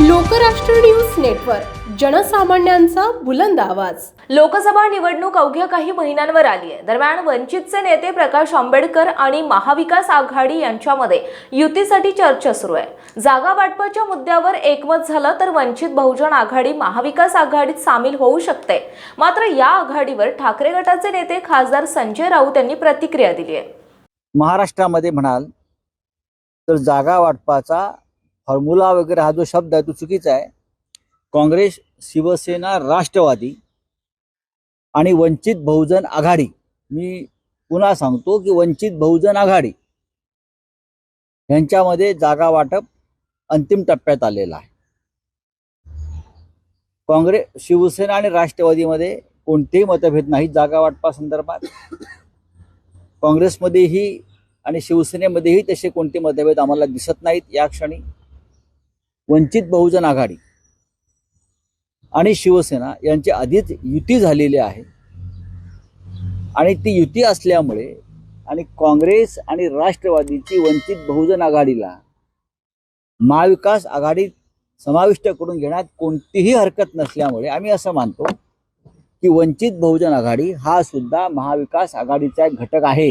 Lokrashtra news network जनसामान्यांचा बुलंद आवाज. लोकसभा निवडणूक अवघ्या काही महिन्यांवर आली आहे. दरम्यान वंचितचे नेते प्रकाश आंबेडकर आणि महाविकास आघाडी यांच्यामध्ये युतीसाठी चर्चा सुरू आहे. जागा वाटपाच्या मुद्द्यावर एकमत झालं तर वंचित बहुजन आघाडी महाविकास आघाडीत सामील होऊ शकते. मात्र या आघाडीवर ठाकरे गटाचे नेते खासदार संजय राऊत यांनी प्रतिक्रिया दिली आहे. महाराष्ट्रामध्ये म्हणाल तर जागा वाटपाचा फॉर्म्युला वगैरे हा जो शब्द आहे तो चुकीचा आहे काँग्रेस शिवसेना राष्ट्रवादी आणि वंचित बहुजन आघाडी। मी पुन्हा सांगतो की वंचित बहुजन आघाडी यांच्यामध्ये जागा वाटप अंतिम टप्प्यात आलेलं आहे। काँग्रेस शिवसेना आणि राष्ट्रवादीमध्ये कोणतेही मतभेद नाही जागा वाटपासंदर्भात काँग्रेसमध्येही आणि शिवसेनेमध्येही तसे कोणते मतभेद आम्हाला दिसत नाहीत या क्षणी। वंचित बहुजन आघाडी आणि शिवसेना यांची आधीच युती झालेली आहे. आणि ती युती असल्यामुळे आणि काँग्रेस आणि राष्ट्रवादीची वंचित बहुजन आघाडीला महाविकास आघाडीत समाविष्ट करून घेण्यात कोणतीही हरकत नसल्यामुळे आम्ही असं मानतो की वंचित बहुजन आघाडी हा सुद्धा महाविकास आघाडीचा एक घटक आहे.